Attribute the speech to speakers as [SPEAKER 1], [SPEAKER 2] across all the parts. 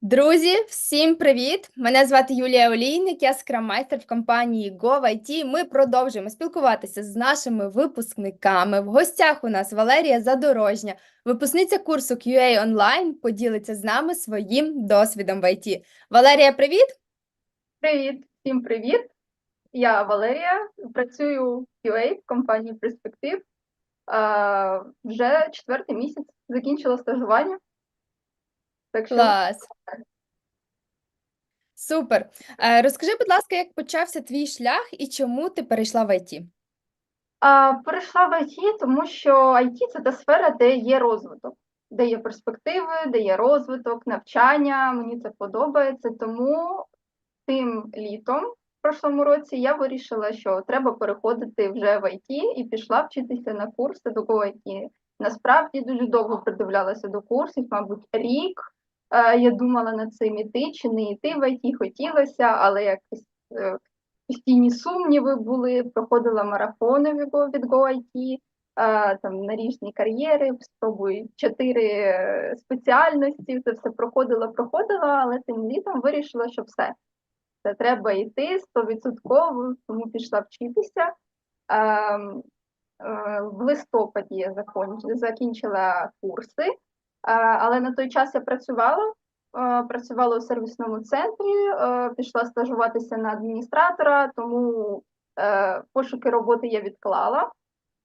[SPEAKER 1] Друзі, всім привіт! Мене звати Юлія Олійник, я скрам-майстер в компанії GoVIT. Ми продовжуємо спілкуватися з нашими випускниками. В гостях у нас Валерія Задорожня, випускниця курсу QA Online, поділиться з нами своїм досвідом в IT. Валерія, привіт!
[SPEAKER 2] Привіт, всім привіт. Я Валерія, працюю QA в компанії Перспектив. Вже четвертий місяць закінчила стажування. Так що
[SPEAKER 1] Клас! Супер! Е, Розкажи, будь ласка, як почався твій шлях і чому ти перейшла в
[SPEAKER 2] а, перейшла в IT, тому що IT це та сфера, де є розвиток, де є перспективи, де є розвиток, навчання. Мені це подобається. Тому тим літом, в прошлому році, я вирішила, що треба переходити вже в IT і пішла вчитися на курси до IT. Насправді дуже довго придивлялася до курсів, мабуть, рік. Е, Я думала над цим іти чи не йти в IT, хотілося, але якось е, постійні сумніви були. Проходила марафони від Go- від GoIT, е, там на різні кар'єри, спробую чотири спеціальності. Це все проходила, проходила, але тим літом вирішила, що все. Це треба йти стовідсотково, тому пішла вчитися. Ем, В листопаді я закінчила курси, але на той час я працювала. е, Працювала у сервісному центрі, е, пішла стажуватися на адміністратора, тому е, пошуки роботи я відклала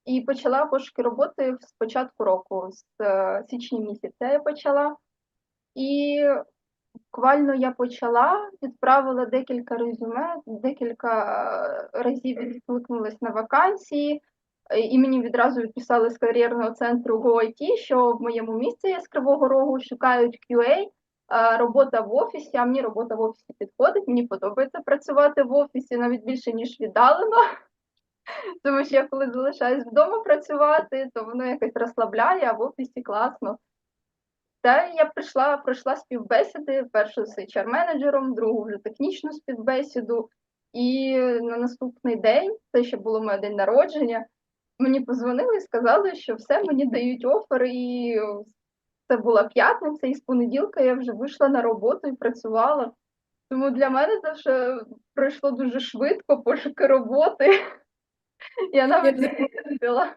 [SPEAKER 2] і почала пошуки роботи з початку року, з е, січня місяця я почала. І буквально я почала, відправила декілька резюме, декілька е, разів відкликнулась на вакансії, е, і мені відразу відписали з кар'єрного центру GoIT, що в моєму місці з Кривого Рогу шукають QA, е, робота в офісі, а мені робота в офісі підходить, мені подобається працювати в офісі навіть більше, ніж віддалено. Тому що я коли залишаюсь вдома працювати, то воно якось розслабляє, а в офісі класно. Та я прийшла, пройшла співбесіди, першу з HR-менеджером, другу вже технічну співбесіду. І на наступний день, це ще було моє день народження, мені позвонили і сказали, що все, мені дають офер, і це була п'ятниця, і з понеділка я вже вийшла на роботу і працювала. Тому для мене це вже пройшло дуже швидко пошуки роботи. Я навіть не помітила.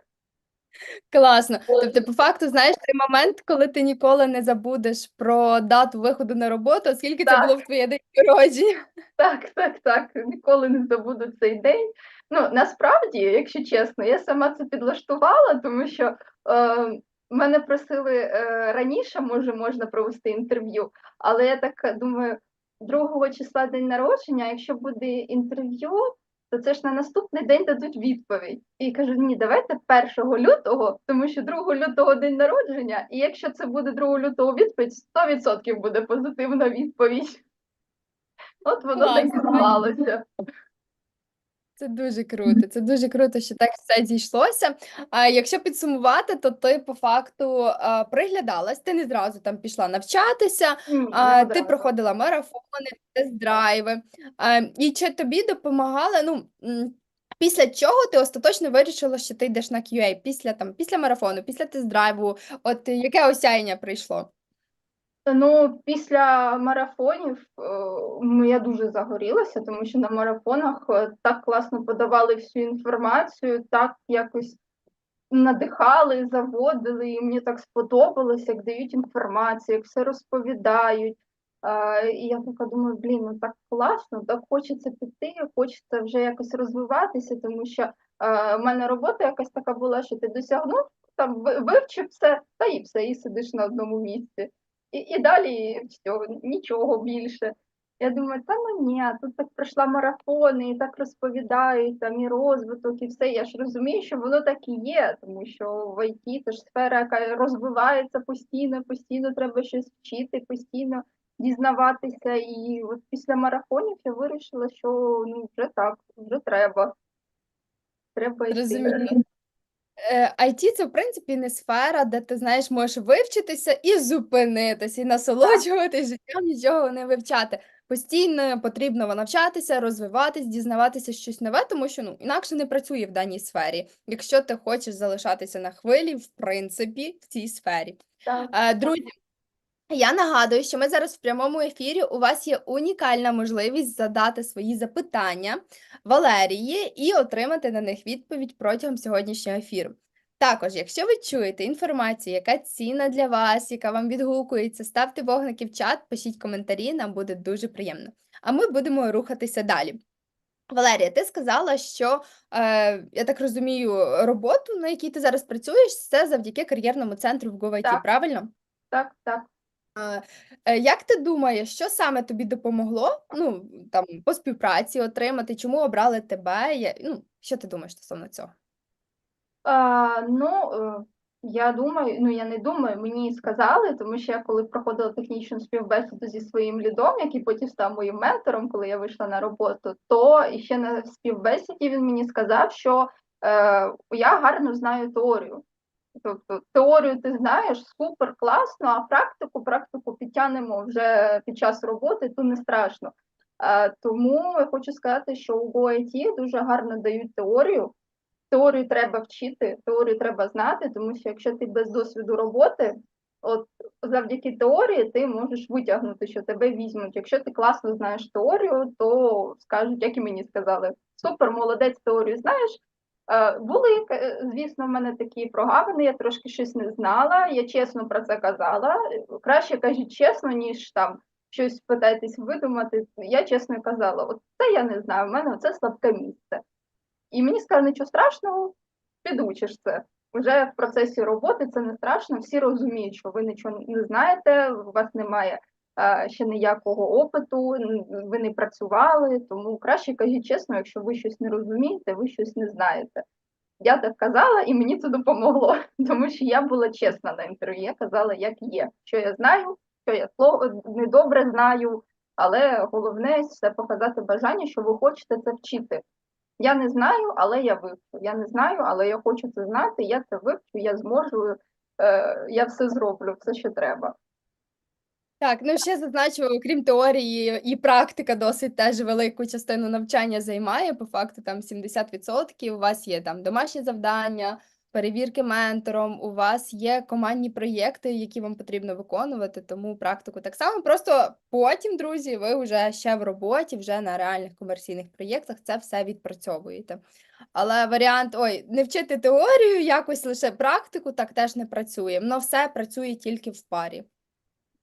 [SPEAKER 1] Класно. Тобто, по факту, знаєш, той момент, коли ти ніколи не забудеш про дату виходу на роботу, оскільки це було в твоє день народження.
[SPEAKER 2] Так, так, так. Ніколи не забуду цей день. Ну, насправді, якщо чесно, я сама це підлаштувала, тому що е, мене просили е, раніше, може, можна провести інтерв'ю, але я так думаю, 2 числа день народження, якщо буде інтерв'ю, то це ж на наступний день дадуть відповідь. І кажу, ні, давайте 1 лютого, тому що 2 лютого день народження, і якщо це буде 2 лютого відповідь, 100% буде позитивна відповідь. От воно так і склалося.
[SPEAKER 1] Це дуже круто. Це дуже круто, що так все зійшлося. А якщо підсумувати, то ти по факту а, приглядалась, ти не зразу там пішла навчатися,
[SPEAKER 2] Ні,
[SPEAKER 1] а,
[SPEAKER 2] не
[SPEAKER 1] ти
[SPEAKER 2] одразу.
[SPEAKER 1] проходила марафони, тест-драйви. А, і чи тобі допомагали? Ну м, після чого ти остаточно вирішила, що ти йдеш на QA? Після там, після марафону, після тест-драйву, от яке осяяння прийшло?
[SPEAKER 2] Ну, після марафонів е, я дуже загорілася, тому що на марафонах е, так класно подавали всю інформацію, так якось надихали, заводили, і мені так сподобалося, як дають інформацію, як все розповідають. І я така думаю, блін, ну так класно, так хочеться піти, хочеться вже якось розвиватися, тому що е, в мене робота якась така була, що ти досягнув, там вивчив все, та і все, і сидиш на одному місці. І, і далі все, нічого більше. Я думаю, та ну ні, тут так пройшла марафони, і так розповідають, там і розвиток, і все. Я ж розумію, що воно так і є, тому що в ІТ це ж сфера, яка розвивається постійно, постійно треба щось вчити, постійно дізнаватися. І от після марафонів я вирішила, що ну вже так, вже треба. Треба йти.
[SPEAKER 1] Зрозуміло. Е, IT – це, в принципі, не сфера, де ти, знаєш, можеш вивчитися і зупинитися, і насолоджуватись життям, нічого не вивчати. Постійно потрібно навчатися, розвиватись, дізнаватися щось нове, тому що ну, інакше не працює в даній сфері, якщо ти хочеш залишатися на хвилі, в принципі, в цій сфері.
[SPEAKER 2] Так.
[SPEAKER 1] Е, Друзі, Я нагадую, що ми зараз в прямому ефірі. У вас є унікальна можливість задати свої запитання Валерії і отримати на них відповідь протягом сьогоднішнього ефіру. Також, якщо ви чуєте інформацію, яка цінна для вас, яка вам відгукується, ставте вогники в чат, пишіть коментарі, нам буде дуже приємно. А ми будемо рухатися далі. Валерія, ти сказала, що е, я так розумію, роботу, на якій ти зараз працюєш, це завдяки кар'єрному центру в GoIT, правильно?
[SPEAKER 2] Так, так.
[SPEAKER 1] Е, Як ти думаєш, що саме тобі допомогло ну, там, по співпраці отримати? Чому обрали тебе? Я- Ну, що ти думаєш стосовно цього?
[SPEAKER 2] А, ну, е, я думаю, ну я не думаю, мені сказали, тому що я коли проходила технічну співбесіду зі своїм лідом, який потім став моїм ментором, коли я вийшла на роботу, то ще на співбесіді він мені сказав, що е, я гарно знаю теорію. Тобто теорію ти знаєш, супер класно, а практику, практику підтягнемо вже під час роботи, то не страшно. Е, тому я хочу сказати, що у GoIT дуже гарно дають теорію. Теорію треба вчити, теорію треба знати, тому що якщо ти без досвіду роботи, от завдяки теорії ти можеш витягнути, що тебе візьмуть. Якщо ти класно знаєш теорію, то скажуть, як і мені сказали, супер, молодець, теорію знаєш. Е, Були, е, звісно, в мене такі прогавини, я трошки щось не знала, я чесно про це казала. Краще кажіть чесно, ніж там щось питаєтесь видумати. Я чесно казала, от це я не знаю, в мене це слабке місце. І мені сказали, нічого страшного, підучиш це. Вже в процесі роботи це не страшно, всі розуміють, що ви нічого не знаєте, у вас немає ще ніякого опиту, ви не працювали, тому краще кажіть чесно, якщо ви щось не розумієте, ви щось не знаєте. Я так казала, і мені це допомогло, тому що я була чесна на інтерв'ю, я казала, як є, що я знаю, що я слово недобре знаю, але головне це показати бажання, що ви хочете це вчити. Я не знаю, але я вивчу. Я не знаю, але я хочу це знати. Я це вивчу, я зможу, е, я все зроблю, все, що треба.
[SPEAKER 1] Так, ну ще зазначу, окрім теорії, і практика досить теж велику частину навчання займає. По факту там 70% у вас є там домашні завдання, перевірки ментором, у вас є командні проєкти, які вам потрібно виконувати, тому практику так само. Просто потім, друзі, ви вже ще в роботі, вже на реальних комерційних проєктах це все відпрацьовуєте. Але варіант, ой, не вчити теорію, якось лише практику, так теж не працює. Воно все працює тільки в парі.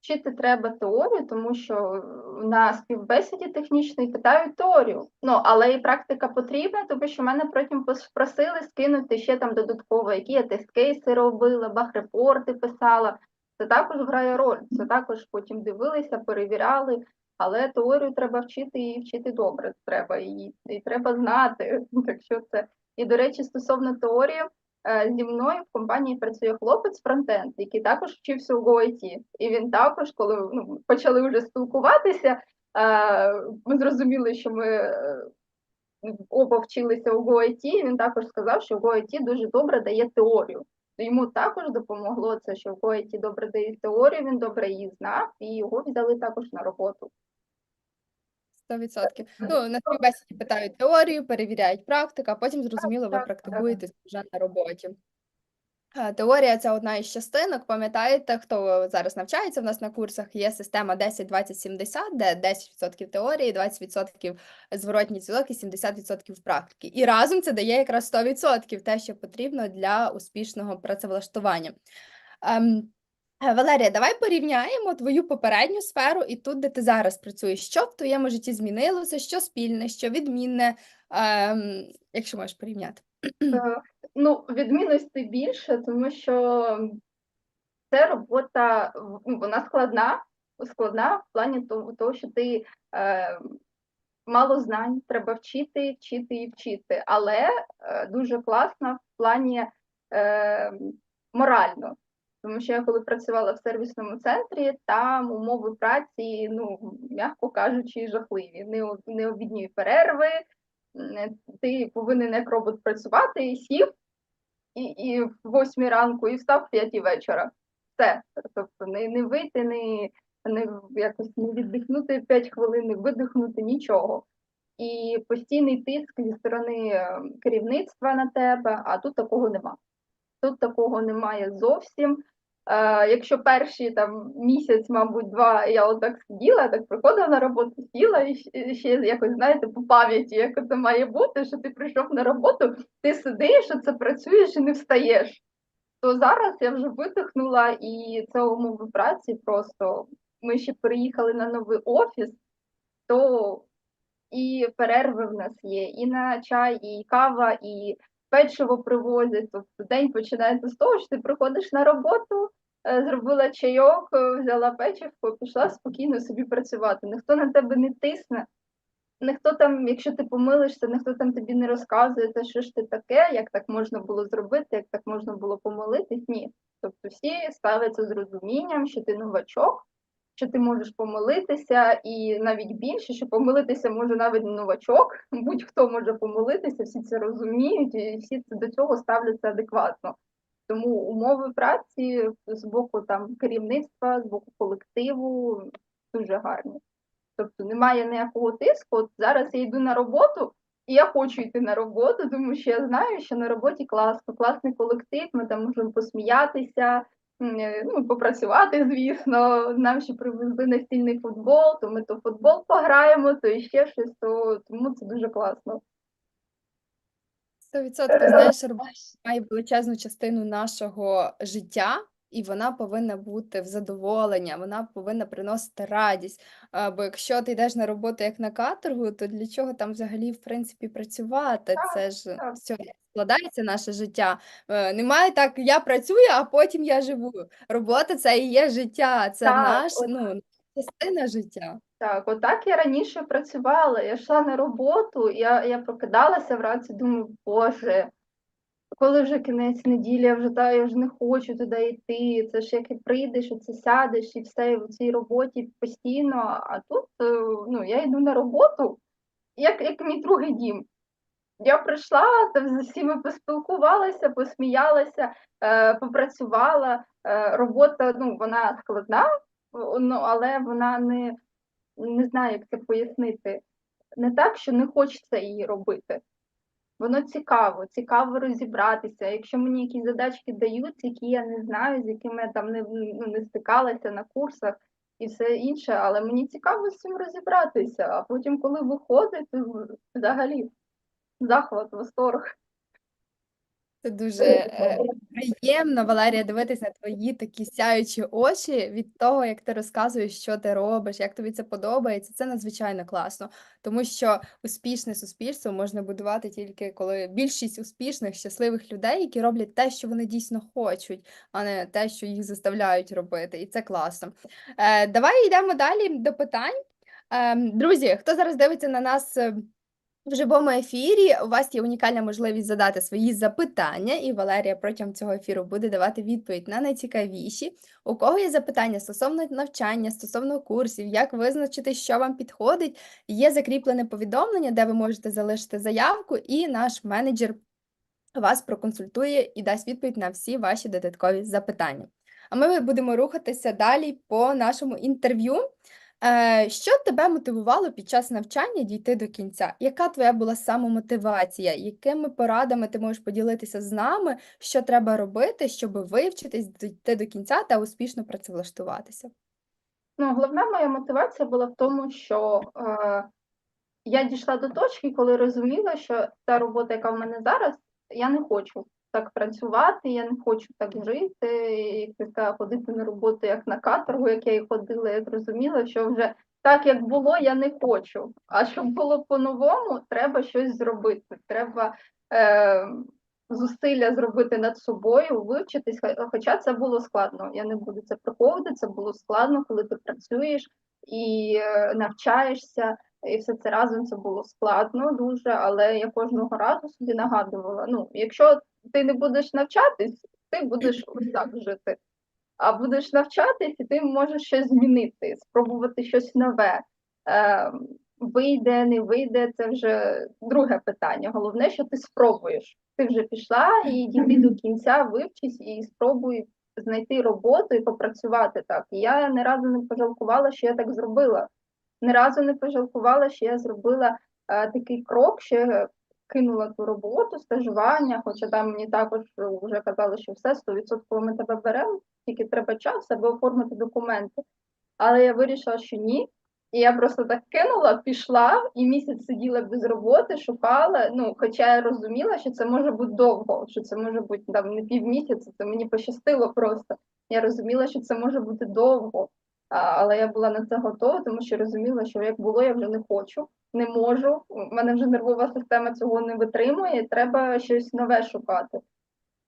[SPEAKER 2] Вчити треба теорію, тому що на співбесіді технічній питають теорію. Ну, але і практика потрібна, тому що мене потім просили скинути ще там додатково, які я тест-кейси робила, бах-репорти писала. Це також грає роль. Це також потім дивилися, перевіряли. Але теорію треба вчити і вчити добре. Треба і, і треба знати. Так що це і до речі, стосовно теорії, е, зі мною в компанії працює хлопець фронтенд, який також вчився у GoIT. І він також, коли ну, почали вже спілкуватися, е, ми зрозуміли, що ми е, оба вчилися у GoIT, він також сказав, що GoIT дуже добре дає теорію. Йому також допомогло це, що в GoIT добре дає теорію, він добре її знав, і його взяли також на роботу.
[SPEAKER 1] 100%. Ну, на співбесіді питають теорію, перевіряють практику, а потім, зрозуміло, ви практикуєтесь вже на роботі. Теорія це одна із частинок. Пам'ятаєте, хто зараз навчається в нас на курсах, є система 10-20-70, де 10% теорії, 20% зворотній зв'язок і 70% практики. І разом це дає якраз 100% те, що потрібно для успішного працевлаштування. Е, Валерія, давай порівняємо твою попередню сферу і тут, де ти зараз працюєш. Що в твоєму житті змінилося, що спільне, що відмінне, ем, якщо можеш порівняти.
[SPEAKER 2] Е, Ну, відмінностей більше, тому що це робота, ну, вона складна, складна в плані того що ти е, мало знань, треба вчити, вчити і вчити, але е, дуже класна в плані е, морально. Тому що я коли працювала в сервісному центрі, там умови праці, ну, м'яко кажучи, жахливі. Не, необідні перерви, не- ти повинен як робот працювати і сів, і, і в восьмій ранку, і встав в п'ятій вечора. Все. Тобто не, не вийти, не, не якось не віддихнути 5 хвилин, не видихнути нічого. І постійний тиск зі сторони е, керівництва на тебе, а тут такого нема. Тут такого немає зовсім. Е, якщо перші там місяць, мабуть, два я отак сиділа, так приходила на роботу, сіла і ще якось, знаєте, по пам'яті, як це має бути, що ти прийшов на роботу, ти сидиш, це працюєш і не встаєш. То зараз я вже видихнула, і це умови праці просто. Ми ще переїхали на новий офіс, то і перерви в нас є, і на чай, і кава, і печиво привозять. Тобто день починається з того, що ти приходиш на роботу, е, зробила чайок, е, взяла печивко, пішла спокійно собі працювати. Ніхто на тебе не тисне, ніхто там, якщо ти помилишся, ніхто там тобі не розказує, та що ж ти таке, як так можна було зробити, як так можна було помилитись. Ні. Тобто всі ставляться з розумінням, що ти новачок, що ти можеш помилитися, і навіть більше, що помилитися може навіть новачок, будь-хто може помилитися, всі це розуміють, і всі це до цього ставляться адекватно. Тому умови праці з боку там керівництва, з боку колективу дуже гарні. Тобто немає ніякого тиску. От зараз я йду на роботу, і я хочу йти на роботу, тому що я знаю, що на роботі класно, класний колектив, ми там можемо посміятися, ну, попрацювати, звісно. Нам ще привезли настільний футбол, то ми то футбол пограємо, то іще щось, то тому це дуже класно.
[SPEAKER 1] 100% знаєш, рубаш має величезну частину нашого життя, і вона повинна бути в задоволення, вона повинна приносити радість. Бо якщо ти йдеш на роботу як на каторгу, то для чого там взагалі в принципі працювати? Це ж з складається наше життя. Е, Немає так, я працюю, а потім я живу. Робота це і є життя, це
[SPEAKER 2] Так,
[SPEAKER 1] наш,
[SPEAKER 2] от
[SPEAKER 1] ну, частина життя.
[SPEAKER 2] Так, отак я раніше працювала. Я йшла на роботу, я, я прокидалася вранці, думаю, Боже, коли вже кінець неділі, я вже та я вже не хочу туди йти. Це ж як і прийдеш, оце сядеш і все в цій роботі постійно. А тут е, ну, я йду на роботу, як, як мій другий дім. Я прийшла, там з усіма поспілкувалася, посміялася, е, попрацювала. Е, робота, ну, вона складна, ну, але вона не, не знаю, як це пояснити. Не так, що не хочеться її робити. Воно цікаво, цікаво розібратися. Якщо мені якісь задачки дають, які я не знаю, з якими я там не, ну, не стикалася на курсах і все інше, але мені цікаво з цим розібратися. А потім, коли виходить, то взагалі захват, восторг.
[SPEAKER 1] Це дуже е, приємно, Валерія, дивитись на твої такі сяючі очі від того, як ти розказуєш, що ти робиш, як тобі це подобається. Це надзвичайно класно, тому що успішне суспільство можна будувати тільки коли більшість успішних, щасливих людей, які роблять те, що вони дійсно хочуть, а не те, що їх заставляють робити. І це класно. Е, давай йдемо далі до питань. Ем, друзі, хто зараз дивиться на нас? В живому ефірі у вас є унікальна можливість задати свої запитання, і Валерія протягом цього ефіру буде давати відповідь на найцікавіші. У кого є запитання стосовно навчання, стосовно курсів, як визначити, що вам підходить, є закріплене повідомлення, де ви можете залишити заявку, і наш менеджер вас проконсультує і дасть відповідь на всі ваші додаткові запитання. А ми будемо рухатися далі по нашому інтерв'ю. Е, Що тебе мотивувало під час навчання дійти до кінця? Яка твоя була самомотивація? Якими порадами ти можеш поділитися з нами, що треба робити, щоб вивчитись, дійти до кінця та успішно працевлаштуватися?
[SPEAKER 2] Ну, головна моя мотивація була в тому, що е, я дійшла до точки, коли розуміла, що та робота, яка в мене зараз, я не хочу так працювати, я не хочу так жити, ти сказала, ходити на роботу як на каторгу, як я і ходила, я зрозуміла, що вже так, як було, я не хочу. А щоб було по-новому, треба щось зробити. Треба е, зусилля зробити над собою, вивчитись, хоча це було складно. Я не буду це приховувати, це було складно, коли ти працюєш і е, навчаєшся, і все це разом це було складно дуже, але я кожного разу собі нагадувала: ну, якщо ти не будеш навчатись, ти будеш ось так жити. А будеш навчатись, і ти можеш щось змінити, спробувати щось нове. Е, вийде, не вийде, це вже друге питання. Головне, що ти спробуєш. Ти вже пішла і дійти до кінця, вивчись і спробуй знайти роботу і попрацювати так. І я ні разу не пожалкувала, що я так зробила. Ні разу не пожалкувала, що я зробила е, такий крок, що кинула ту роботу, стажування, хоча там мені також вже казали, що все 100% ми тебе беремо, тільки треба час, аби оформити документи. Але я вирішила, що ні. І я просто так кинула, пішла і місяць сиділа без роботи, шукала. Ну, хоча я розуміла, що це може бути довго, що це може бути там не півмісяця, це мені пощастило просто. Я розуміла, що це може бути довго. Але я була на це готова, тому що розуміла, що як було, я вже не хочу, не можу. У мене вже нервова система цього не витримує, треба щось нове шукати.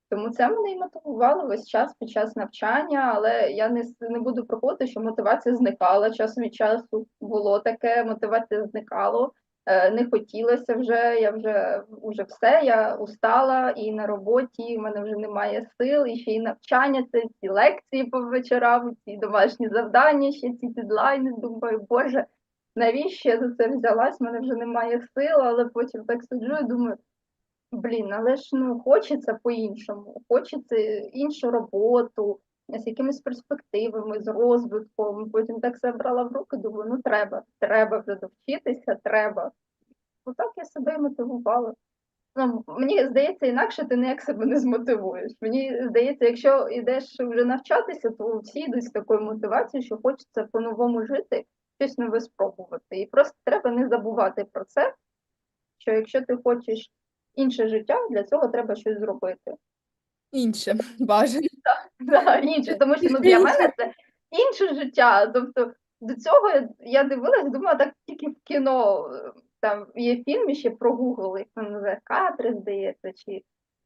[SPEAKER 2] Тому це мене і мотивувало весь час під час навчання, але я не, не буду проходити, що мотивація зникала час від часу. Було таке, мотивація зникало, е, не хотілося вже, я вже, вже все, я устала і на роботі, в мене вже немає сил, і ще й навчання, це ці лекції по вечорам, ці домашні завдання, ще ці дедлайни. Думаю, боже, навіщо я за це взялась? В мене вже немає сил, але потім так сиджу і думаю. Блін, але ж ну хочеться по-іншому, хочеться іншу роботу з якимись перспективами, з розвитком. Потім так себе брала в руки, думаю, ну треба, треба вже довчитися, треба. Отак я себе і мотивувала. Ну, мені здається, інакше ти ніяк себе не змотивуєш. Мені здається, якщо йдеш вже навчатися, то всі йдуть з такою мотивацією, що хочеться по-новому жити, щось нове спробувати. І просто треба не забувати про це, що якщо ти хочеш інше життя, для цього треба щось зробити.
[SPEAKER 1] Інше бажано.
[SPEAKER 2] Да, інше, тому що ну, для мене це інше життя. Тобто до цього я, я дивилась, думала, так тільки в кіно там є фільм ще про Google, їх там називає кадри, здається, чи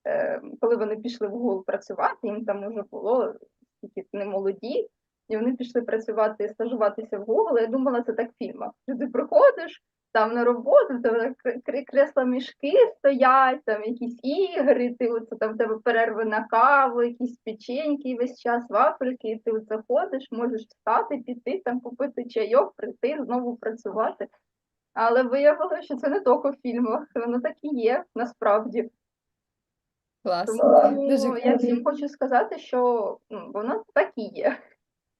[SPEAKER 2] е, коли вони пішли в Google працювати, їм там вже було тільки не молоді, і вони пішли працювати, стажуватися в Google. Я думала, це так в фільмах. Ти приходиш там на роботу, там кр- кр- кресла мішки стоять, там якісь ігри, ти оце там в тебе перерви на каву, якісь печеньки весь час вафельки, і ти оце ходиш, можеш встати, піти, там купити чайок, прийти, знову працювати. Але виявилося, що це не тільки в фільмах, воно так і є насправді.
[SPEAKER 1] Клас.
[SPEAKER 2] Тому
[SPEAKER 1] Дуже
[SPEAKER 2] я всім хочу сказати, що ну, воно так і є.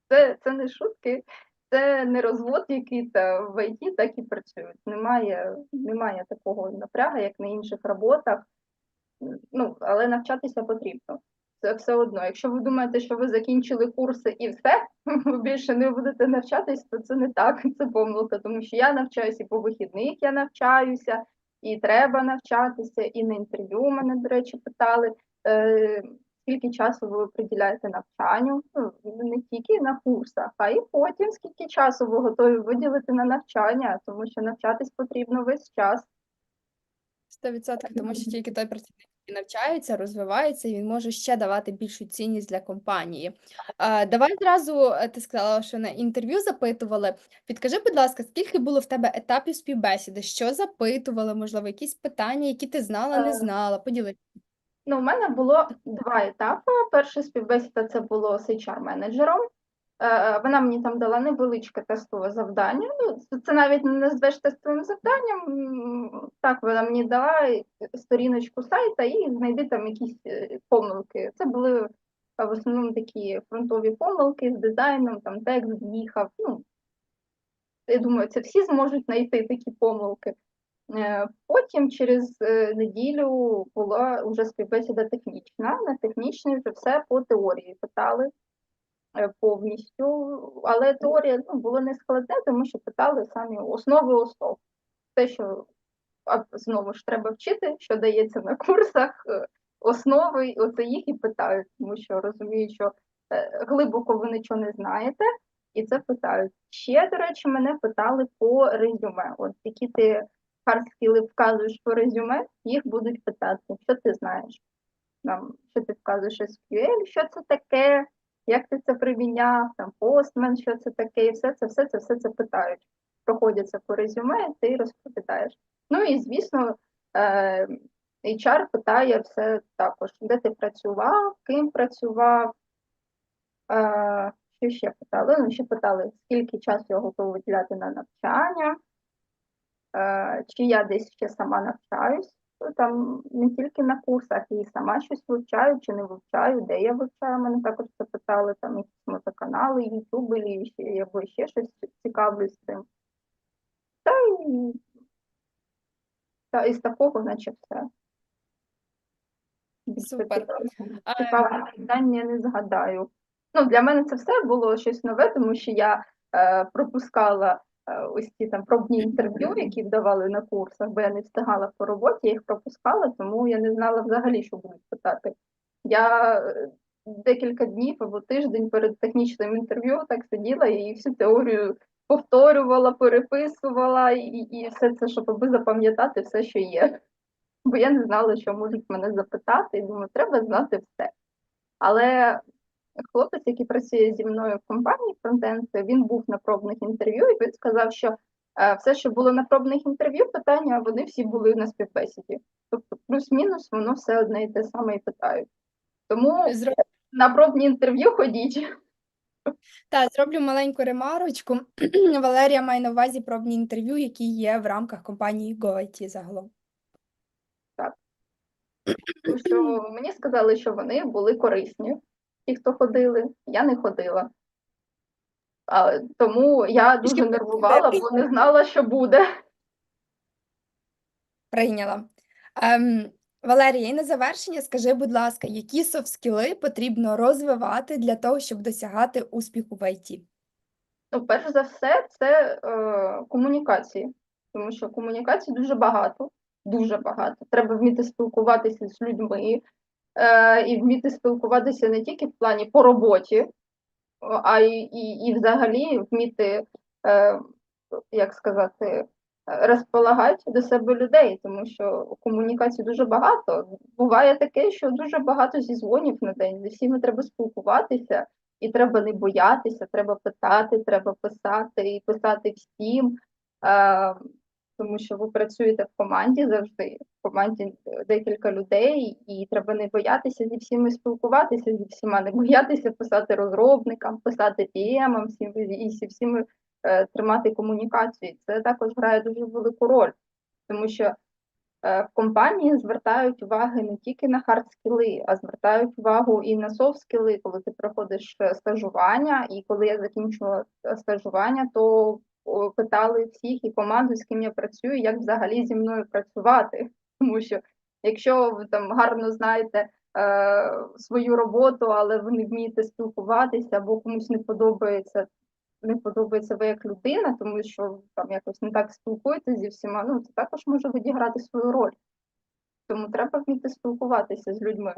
[SPEAKER 2] Це, це не шутки, це не розвод, який та в ІТ так і працюють. Немає, немає такого напряга, як на інших роботах. Ну, але навчатися потрібно. Це все одно. Якщо ви думаєте, що ви закінчили курси і все, ви більше не будете навчатись, то це не так, це помилка. Тому що я навчаюся і по вихідних я навчаюся, і треба навчатися, і на інтерв'ю мене, до речі, питали. Скільки часу ви приділяєте навчанню, ну, не тільки на курсах, а й потім скільки часу ви готові виділити на навчання, тому що навчатись потрібно весь час.
[SPEAKER 1] 100%, тому що тільки той працівник, який навчається, розвивається, і він може ще давати більшу цінність для компанії. А, давай зразу, е, ти сказала, що на інтерв'ю запитували. Підкажи, будь ласка, скільки було в тебе етапів співбесіди? Що запитували? Можливо, якісь питання, які ти знала, не
[SPEAKER 2] Е,
[SPEAKER 1] знала? Поділись.
[SPEAKER 2] Ну, у мене було два етапи. Перша співбесіда це було з HR-менеджером. Е, Вона мені там дала невеличке тестове завдання. Ну, це- навіть не назвеш тестовим завданням. Так, вона мені дала сторіночку сайта і знайди там якісь е, помилки. Це були е, в основному такі фронтові помилки з дизайном, там текст з'їхав. Ну, я думаю, це всі зможуть знайти такі помилки. Е, Потім через е, неділю була вже співбесіда технічна. На технічній вже все по теорії питали е, повністю, але теорія ну, було не складне, тому що питали самі основи основ. Те, що знову ж треба вчити, що дається на курсах, основи, оце їх і питають, тому що розуміють, що глибоко ви нічого не знаєте, і це питають. Ще, до речі, мене питали по резюме. От які ти хардскіли вказуєш по резюме, їх будуть питати, що ти знаєш. Там, що ти вказуєш SQL, що це таке, як ти це приміняв, там Postman, що це таке, і все це, все це, все це питають. Проходяться по резюме, ти розповідаєш. Ну і звісно, е, HR питає все також, де ти працював, ким працював. Е, що ще питали? Ну, ще питали, скільки часу я готова виділяти на навчання, чи я десь ще сама навчаюсь. Ну, Там не тільки на курсах, і сама щось вивчаю, чи не вивчаю, де я вивчаю. Мене також це питали, там якісь мотоканали, ютубери, ще, або ще щось цікавлюсь цим. Та й Та із такого, наче все.
[SPEAKER 1] Супер.
[SPEAKER 2] цікавого питання не згадаю. Ну, для мене це все було щось нове, тому що я е, пропускала е, ось ці там пробні інтерв'ю, які давали на курсах, бо я не встигала по роботі, я їх пропускала, тому я не знала взагалі, що будуть питати. Я е, декілька днів або тиждень перед технічним інтерв'ю так сиділа і всю теорію повторювала, переписувала, і, і все це, щоб аби запам'ятати все, що є. Бо я не знала, що можуть мене запитати, і думаю, треба знати все. Але хлопець, який працює зі мною в компанії Frontend, він був на пробних інтерв'ю, і він сказав, що е, все, що було на пробних інтерв'ю, питання, вони всі були на співбесіді. Тобто, плюс-мінус, воно все одне і те саме і питають. Тому на пробні інтерв'ю ходіть.
[SPEAKER 1] Та, зроблю маленьку ремарочку. Валерія має на увазі пробні інтерв'ю, які є в рамках компанії GoIT загалом.
[SPEAKER 2] Тому що мені сказали, що вони були корисні, ті, хто ходили, я не ходила. А, тому я дуже нервувала, бо не знала, що буде.
[SPEAKER 1] Прийняла. Ем, Валерія, і на завершення скажи, будь ласка, які софт-скіли потрібно розвивати для того, щоб досягати успіху в ІТ?
[SPEAKER 2] Ну, перш за все, це е, комунікації, тому що комунікацій дуже багато, дуже багато. Треба вміти спілкуватися з людьми е, і вміти спілкуватися не тільки в плані по роботі, а й і, і взагалі вміти, е, як сказати, е, розполагати до себе людей, тому що комунікацій дуже багато. Буває таке, що дуже багато зізвонів на день, зі всіми треба спілкуватися. І треба не боятися, треба питати, треба писати і писати всім, е, тому що ви працюєте в команді завжди, в команді декілька людей, і треба не боятися зі всіми спілкуватися, зі всіма, не боятися писати розробникам, писати PM, всім і зі всіми е, тримати комунікацію. Це також грає дуже велику роль, тому що е, в компанії звертають уваги не тільки на хард-скіли, а звертають увагу і на софт-скіли, коли ти проходиш е, стажування. І коли я закінчила е, стажування, то питали всіх і команду, з ким я працюю, як взагалі зі мною працювати. Тому що якщо ви там гарно знаєте е, свою роботу, але ви не вмієте спілкуватися, або комусь не подобається. Не подобається ви як людина, тому що там якось не так спілкуєтеся зі всіма, ну це також може відіграти свою роль. Тому треба вміти спілкуватися з людьми.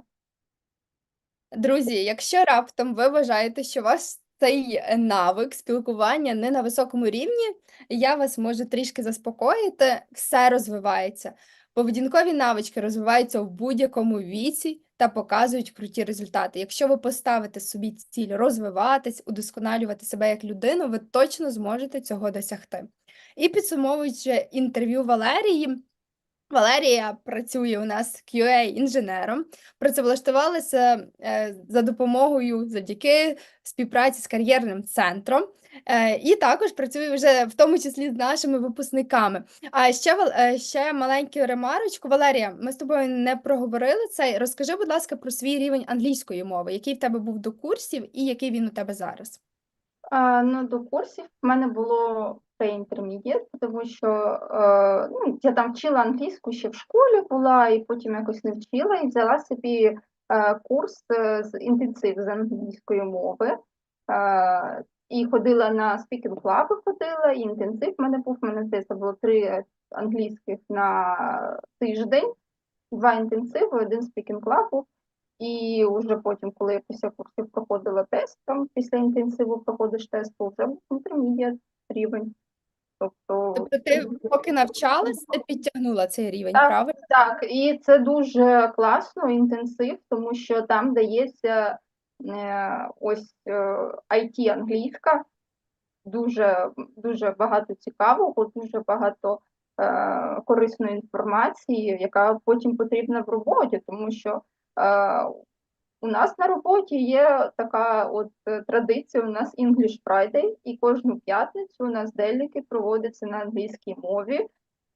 [SPEAKER 1] Друзі, якщо раптом ви вважаєте, що вас цей е, навик спілкування не на високому рівні, я вас можу трішки заспокоїти, все розвивається. Поведінкові навички розвиваються в будь-якому віці та показують круті результати. Якщо ви поставите собі ціль розвиватись, удосконалювати себе як людину, ви точно зможете цього досягти. І підсумовуючи інтерв'ю Валерії, Валерія працює у нас QA-інженером, працевлаштувалася е, за допомогою завдяки співпраці з кар'єрним центром. Е, і також працює вже в тому числі з нашими випускниками. А ще е, ще маленьку ремарочку. Валерія, ми з тобою не проговорили це. Розкажи, будь ласка, про свій рівень англійської мови, який в тебе був до курсів і який він у тебе зараз.
[SPEAKER 2] А, ну, до курсів в мене було pre-intermediate, тому що е, ну, я там вчила англійську ще в школі була, і потім якось не вчила, і взяла собі е, курс е, з інтенсив з англійської мови. Е, і ходила на speaking club, ходила, і інтенсив в мене був. В мене здається, було три англійських на тиждень, два інтенсиви, один club був. І вже потім, коли я після курсів проходила тест, там після інтенсиву проходиш тест, то вже був intermediate рівень. Тобто,
[SPEAKER 1] Тобто, ти поки навчалась, ти підтягнула цей рівень,
[SPEAKER 2] Так.
[SPEAKER 1] правильно?
[SPEAKER 2] так, і це дуже класно, інтенсив, тому що там дається е, ось е, IT англійська, дуже, дуже багато цікавого, дуже багато е, корисної інформації, яка потім потрібна в роботі, тому що е, у нас на роботі є така от е, традиція, у нас English Friday, і кожну п'ятницю у нас деліки проводяться на англійській мові.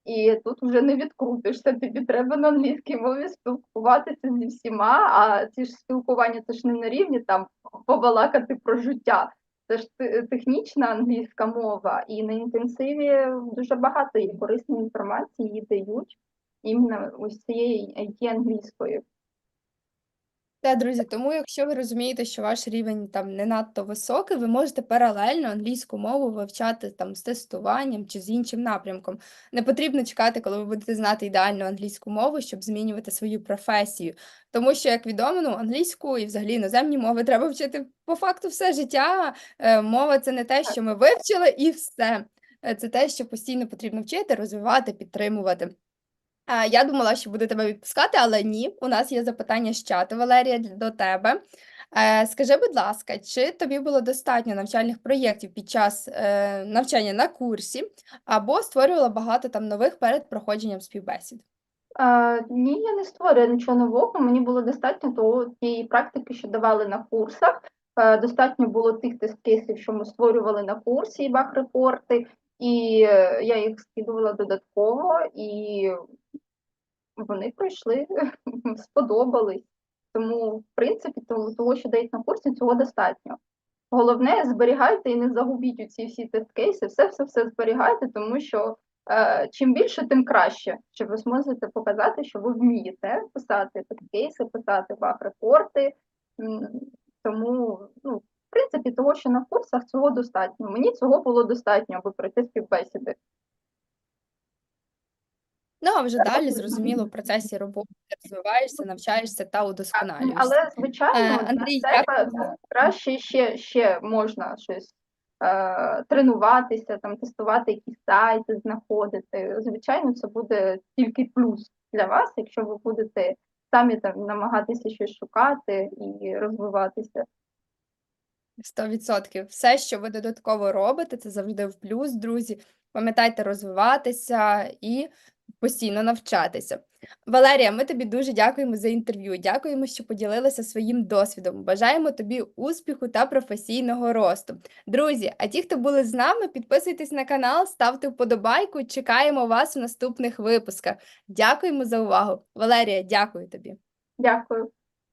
[SPEAKER 2] І тут вже не відкрутишся, тобі треба на англійській мові спілкуватися зі всіма, а ці ж спілкування це ж не на рівні там побалакати про життя. Це ж технічна англійська мова, і на інтенсиві дуже багато є корисної інформації, її дають. іменно ось цієї IT англійської.
[SPEAKER 1] Та, друзі, тому якщо ви розумієте, що ваш рівень там не надто високий, ви можете паралельно англійську мову вивчати там з тестуванням чи з іншим напрямком. Не потрібно чекати, коли ви будете знати ідеальну англійську мову, щоб змінювати свою професію. Тому що, як відомо, ну, англійську і взагалі іноземні мови треба вчити по факту все життя. Е, Мова це не те, що ми вивчили, і все. Е, Це те, що постійно потрібно вчити, розвивати, підтримувати. А, Я думала, що буду тебе відпускати, але ні. У нас є запитання з чату, Валерія, до тебе. Е, Скажи, будь ласка, чи тобі було достатньо навчальних проєктів під час е, навчання на курсі, або створювала багато там нових перед проходженням співбесід?
[SPEAKER 2] А, ні, я не створюю нічого нового. Мені було достатньо того тієї практики, що давали на курсах. Е, Достатньо було тих тест-кейсів, що ми створювали на курсі і бах-репорти, і е, я їх скидувала додатково, і вони пройшли, сподобались. Тому, в принципі, того, того, що дають на курсі, цього достатньо. Головне, зберігайте і не загубіть у ці всі тест-кейси, все-все-все зберігайте, тому що е, чим більше, тим краще, що ви зможете показати, що ви вмієте писати тест-кейси, писати баг-репорти. Тому, ну, в принципі, того, що на курсах, цього достатньо. Мені цього було достатньо, аби пройти співбесіди.
[SPEAKER 1] Ну, а вже далі, зрозуміло, в процесі роботи розвиваєшся, навчаєшся та удосконалюєшся.
[SPEAKER 2] Але, звичайно,
[SPEAKER 1] Е, Андрій,
[SPEAKER 2] себе
[SPEAKER 1] дякую.
[SPEAKER 2] краще ще, ще можна щось е, тренуватися, там, тестувати якісь сайти, знаходити. Звичайно, це буде тільки плюс для вас, якщо ви будете самі там намагатися щось шукати і розвиватися.
[SPEAKER 1] Сто відсотків. Все, що ви додатково робите, це завжди в плюс, друзі. Пам'ятайте розвиватися і постійно навчатися. Валерія, ми тобі дуже дякуємо за інтерв'ю. Дякуємо, що поділилася своїм досвідом. Бажаємо тобі успіху та професійного росту. Друзі, а ті, хто були з нами, підписуйтесь на канал, ставте вподобайку. Чекаємо вас у наступних випусках. Дякуємо за увагу. Валерія, дякую тобі.
[SPEAKER 2] Дякую.